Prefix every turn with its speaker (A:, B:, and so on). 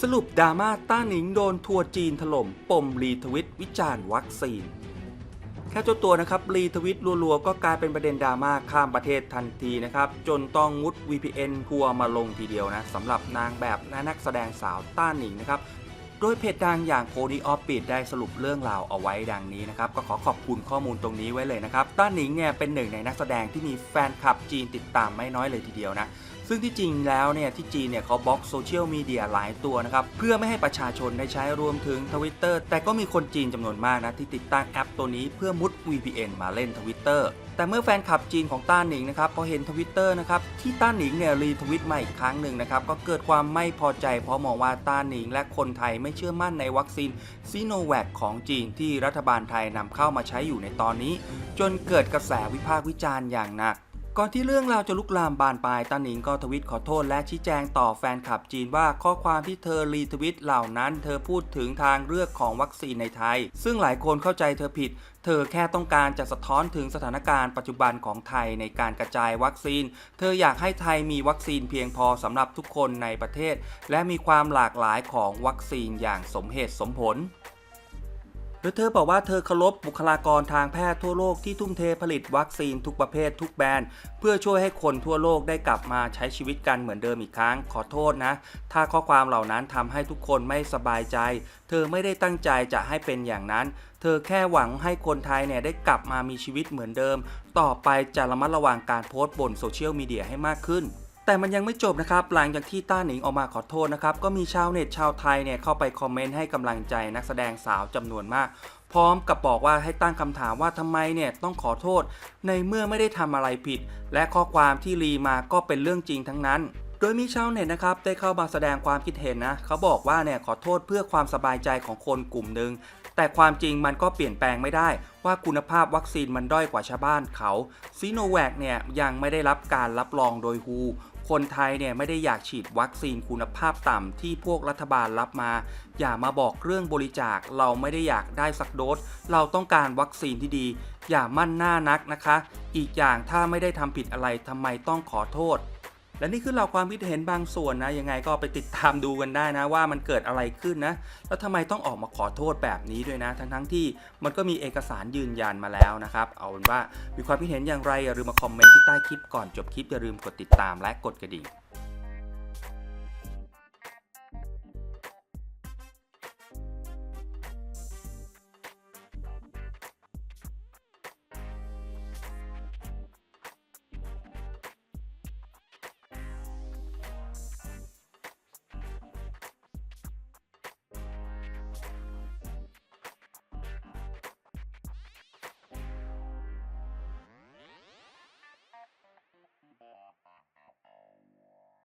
A: สรุปดราม่าต้าหนิงโดนทัวร์จีนถล่มปมรีทวิตวิจารณ์วัคซีน แค่เจ้าตัวนะครับ รีทวิตรัวๆ ก็กลายเป็นประเด็นดราม่าข้ามประเทศทันทีนะครับ จนต้องมุด VPN ทัวร์มาลงทีเดียวนะสำหรับนางแบบและนักแสดงสาวต้าหนิงนะครับ โดยเพจดังอย่างโ o ดีออฟปิดได้สรุปเรื่องราวเอาไว้ดังนี้นะครับ ก็ขอขอบคุณข้อมูลตรงนี้ไว้เลยนะครับ ต้าหนิงเนี่ยเป็นหนึ่งในนักแสดงที่มีแฟนคลับจีนติดตามไม่น้อยเลยทีเดียวนะซึ่งที่จริงแล้วเนี่ยที่จีนเนี่ยเขาบล็อกโซเชียลมีเดียหลายตัวนะครับ เพื่อไม่ให้ประชาชนได้ใช้รวมถึง Twitter แต่ก็มีคนจีนจำนวนมากนะ ที่ติดตั้งแอปตัวนี้เพื่อมุด VPN มาเล่น Twitter แต่เมื่อแฟนคลับจีนของต้าหนิงนะครับพอเห็น Twitter นะครับที่ต้าหนิงเนี่ยรีทวิตมาอีกครั้งหนึ่งนะครับก็เกิดความไม่พอใจเพราะมองว่าต้าหนิงและคนไทยไม่เชื่อมั่นในวัคซีนซีโนแวคของจีนที่รัฐบาลไทยนำเข้ามาใช้อยู่ในตอนนี้ จนเกิดกระแสวิพากษ์วิจารณ์อย่างหนัก ก่อนที่เรื่องราวจะลุกลามบานปลายตาหนิงก็ทวิตขอโทษและชี้แจงต่อแฟนคลับจีนว่าข้อความที่เธอรีทวิตเหล่านั้นเธอพูดถึงทางเลือกของวัคซีนในไทย ซึ่งหลายคนเข้าใจเธอผิด เธอแค่ต้องการจะสะท้อนถึงสถานการณ์ปัจจุบันของไทยในการกระจายวัคซีน เธออยากให้ไทยมีวัคซีนเพียงพอสำหรับทุกคนในประเทศ และมีความหลากหลายของวัคซีนอย่างสมเหตุสมผล โดยเธอบอกว่าเธอเคารพบุคลากรทางแพทย์ทั่วโลกที่ทุ่มเทผลิตวัคซีนทุกประเภททุกแบรนด์ เพื่อช่วยให้คนทั่วโลกได้กลับมาใช้ชีวิตกันเหมือนเดิมอีกครั้ง ขอโทษนะ ถ้าข้อความเหล่านั้นทำให้ทุกคนไม่สบายใจ เธอไม่ได้ตั้งใจจะให้เป็นอย่างนั้น เธอแค่หวังให้คนไทยเนี่ยได้กลับมามีชีวิตเหมือนเดิม ต่อไปจะระมัดระวังการโพสต์บนโซเชียลมีเดียให้มากขึ้น แต่มันยังไม่จบนะครับ หลังจากที่ต้าหนิงออกมาขอโทษนะครับ ก็มีชาวเน็ตชาวไทยเนี่ยเข้าไปคอมเมนต์ให้กำลังใจนักแสดงสาวจำนวนมาก พร้อมกับบอกว่าให้ตั้งคำถามว่าทำไมเนี่ยต้องขอโทษ ในเมื่อไม่ได้ทำอะไรผิด และข้อความที่รีมาก็เป็นเรื่องจริงทั้งนั้น โดยมีชาวเน็ตนะครับได้เข้ามาแสดงความคิดเห็นนะเขาบอกว่าเนี่ยขอโทษเพื่อความสบายใจของคนกลุ่มหนึ่งแต่ความจริงมันก็เปลี่ยนแปลงไม่ได้ ว่าคุณภาพวัคซีนมันด้อยกว่าชาวบ้านเขาซีโนแวคเนี่ยยังไม่ได้รับการรับรองโดยฮู คนไทยเนี่ยไม่ได้อยากฉีดวัคซีนคุณภาพต่ำที่พวกรัฐบาลรับมา อย่ามาบอกเรื่องบริจาคเราไม่ได้อยากได้สักโดส เราต้องการวัคซีนที่ดี อย่ามั่นหน้านักนะคะ อีกอย่างถ้าไม่ได้ทำผิดอะไรทำไมต้องขอโทษ และนี่คือเราความคิดเห็นบางส่วนนะยังไงก็ไปติดตามดูกันได้นะว่ามันเกิดอะไรขึ้นนะ แล้วทำไมต้องออกมาขอโทษแบบนี้ด้วยนะ ทั้งทั้งๆที่มันก็มีเอกสารยืนยันมาแล้วนะครับ เอาเป็นว่ามีความคิดเห็นอย่างไรอย่าลืมมาคอมเมนต์ที่ใต้คลิปก่อนจบคลิปอย่าลืมกดติดตามและกดกระดิ่ง